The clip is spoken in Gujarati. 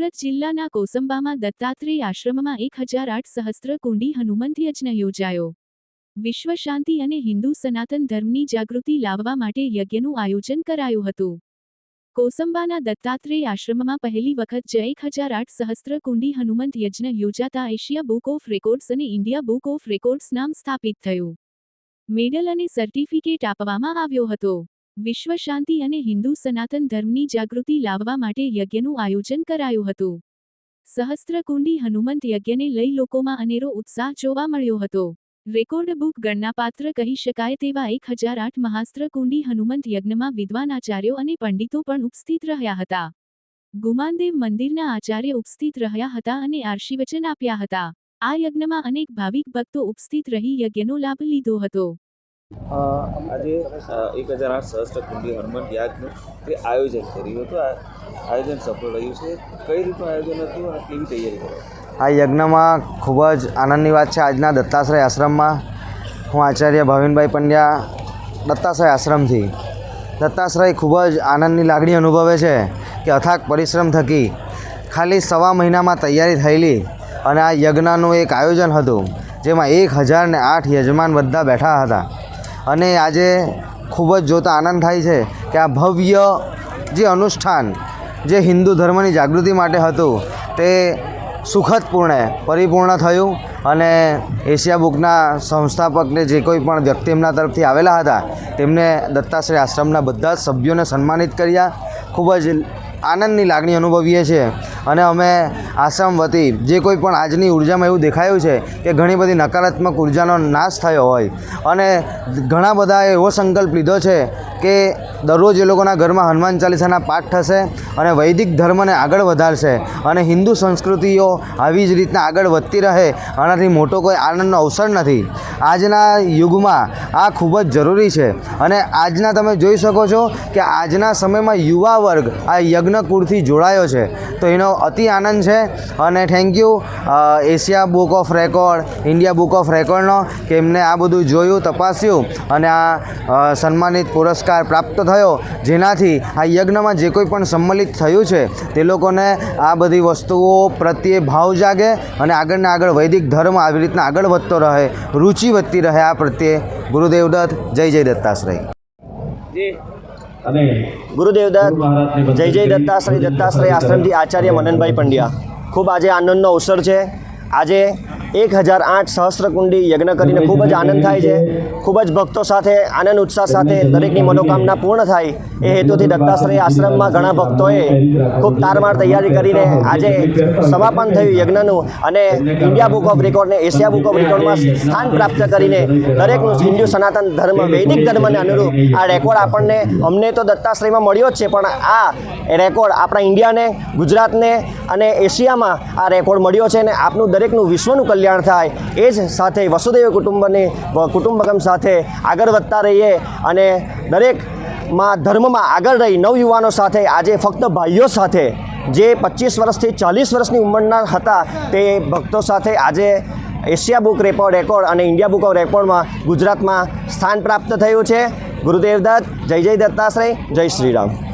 સુરત જિલ્લાના કોસંબામાં દત્તાત્રેય આશ્રમમાં એક હજાર આઠ સહસ્ત્ર કુંડી હનુમંત યજ્ઞ યોજાયો. વિશ્વ શાંતિ અને હિન્દુ સનાતન ધર્મની જાગૃતિ લાવવા માટે યજ્ઞનું આયોજન કરાયું હતું. કોસંબાના દત્તાત્રેય આશ્રમમાં પહેલી વખત જ એક હજાર આઠ સહસ્ત્ર કુંડી હનુમંત યજ્ઞ યોજાતા એશિયા બુક ઓફ રેકોર્ડ્સ અને ઇન્ડિયા બુક ઓફ રેકોર્ડ્સ નામ સ્થાપિત થયું. મેડલ અને સર્ટિફિકેટ આપવામાં આવ્યો હતો. વિશ્વ શાંતિ અને હિન્દુ સનાતન ધર્મની જાગૃતિ લાવવા માટે યજ્ઞનું આયોજન કરાયું હતું. સહસ્ત્રકુંડી હનુમંત યજ્ઞને લઈ લોકોમાં અનેરો ઉત્સાહ જોવા મળ્યો હતો. રેકોર્ડ બુક ગણનાપાત્ર કહી શકાય તેવા એક હજાર આઠ મહાસ્ત્રકુંડી હનુમંત યજ્ઞમાં વિદ્વાન આચાર્યો અને પંડિતો પણ ઉપસ્થિત રહ્યા હતા. ગુમાનદેવ મંદિરના આચાર્ય ઉપસ્થિત રહ્યા હતા અને આર્શીવચન આપ્યા હતા. આ યજ્ઞમાં અનેક ભાવિક ભક્તો ઉપસ્થિત રહી યજ્ઞનો લાભ લીધો હતો. આજે એક હજાર આઠ સહસ્ત્ર કુંડી હનુમાન યાદનું તે આયોજન કર્યું હતું. આયોજન સફળ રહ્યું છે. કઈ રીતનું આયોજન હતું? અને કેવી તૈયારી કરી? આ યજ્ઞમાં ખૂબ જ આનંદની વાત છે. આજના દત્તાશ્રય આશ્રમમાં હું આચાર્ય ભાવિનભાઈ પંડ્યા દત્તાશ્રય આશ્રમથી. દત્તાશ્રય ખૂબ જ આનંદની લાગણી અનુભવે છે કે અથાગ પરિશ્રમ થકી ખાલી સવા મહિનામાં તૈયારી થયેલી અને આ યજ્ઞનું એક આયોજન હતું, જેમાં એક હજાર ને આઠ યજમાન બધા બેઠા હતા. અને આજે ખૂબ જ જોતા આનંદ થાય છે કે આ ભવ્ય જે અનુષ્ઠાન, જે હિન્દુ ધર્મની જાગૃતિ માટે હતું, તે સુખદપૂર્ણે પરિપૂર્ણ થયું અને એશિયા બુકના સંસ્થાપકને જે કોઈ પણ વ્યક્તિ એમના તરફથી આવેલા હતા, તેમને દત્તાશ્રય આશ્રમના બધા જ સભ્યોને સન્માનિત કર્યા. ખૂબ જ આનંદની લાગણી અનુભવીએ છીએ. અને અમે આશ્રમ વતી જે કોઈ પણ આજની ઉર્જામાં એવું દેખાયું છે કે ઘણી બધી નકારાત્મક ઉર્જાનો નાશ થયો હોય. અને ઘણા બધાએ એવો સંકલ્પ લીધો છે કે દરરોજ એ લોકોના ઘરમાં હનુમાન ચાલીસાના પાઠ થશે અને વૈદિક ધર્મને આગળ વધારશે અને હિન્દુ સંસ્કૃતિઓ આવી જ રીતના આગળ વધતી રહે આનાથી મોટો કોઈ આનંદનો અવસર નથી. આજના યુગમાં આ ખૂબ જ જરૂરી છે અને આજના તમે જોઈ શકો છો કે આજના સમયમાં યુવા વર્ગ આ યજ્ઞકુળથી જોડાયો છે. તો એનો અતિ આનંદ છે અને thank you Asia book of record, India book of રેકોર્ડનો, કે એમને આ બધું જોયું, તપાસ્યું અને આ સન્માનિત પુરસ્કાર પ્રાપ્ત થયો. જેનાથી આ યજ્ઞમાં જે કોઈ પણ સંમલિત થયું છે તે લોકોને આ બધી વસ્તુઓ પ્રત્યે ભાવ જાગે અને આગળને આગળ વૈદિક ધર્મ આવી રીતના આગળ વધતો રહે રુચિ વધતી રહે આ પ્રત્યે. ગુરુદેવ દત્ત જય જય દત્તાશ્રય. જી. ગુરુદેવ દત્ત જય જય દત્તાશ્રય દત્તાશ્રય આશ્રમથી આચાર્ય મનનભાઈ પંડ્યા. ખૂબ આજે આનંદનો અવસર છે. આજે એક હજાર આઠ સહસ્ત્રકુંડી યજ્ઞ કરીને ખૂબ જ આનંદ થાય છે. ખૂબ જ ભક્તો સાથે, આનંદ, ઉત્સાહ સાથે દરેકની મનોકામના પૂર્ણ થાય. એ હેતુથી દત્તાશ્રય આશ્રમમાં ઘણા ભક્તોએ ખૂબ તારમાર તૈયારી કરીને આજે સમાપન થયું યજ્ઞનું અને ઇન્ડિયા બુક ઓફ રેકોર્ડ ને એશિયા બુક ઓફ રેકોર્ડમાં સ્થાન પ્રાપ્ત કરીને દરેકનું હિન્દુ સનાતન ધર્મ, વૈદિક ધર્મને અનુરૂપ આ રેકોર્ડ આપણને, અમને તો દત્તાશ્રયમાં મળ્યો જ છે, પણ આ રેકોર્ડ આપણા ઇન્ડિયાને, ગુજરાતને અને એશિયામાં આ રેકોર્ડ મળ્યો છે અને આપનું દરેકનું વિશ્વનું કલ્યાણ થાય. એ જ સાથે વસુદેવ કુટુંબની કુટુંબકમ સાથે આગળ વધતા રહીએ અને દરેકમાં, ધર્મમાં આગળ રહી નવયુવાનો સાથે, આજે ફક્ત ભાઈઓ સાથે, જે પચીસ વર્ષથી ચાલીસ વર્ષની ઉંમરના હતા, તે ભક્તો સાથે આજે એશિયા બુક રેકોર્ડ રેકોર્ડ અને ઇન્ડિયા બુક ઓફ રેકોર્ડમાં ગુજરાતમાં સ્થાન પ્રાપ્ત થયું છે. ગુરુદેવ દત્ત, જય જય દત્તાશ્રય, જય શ્રી રામ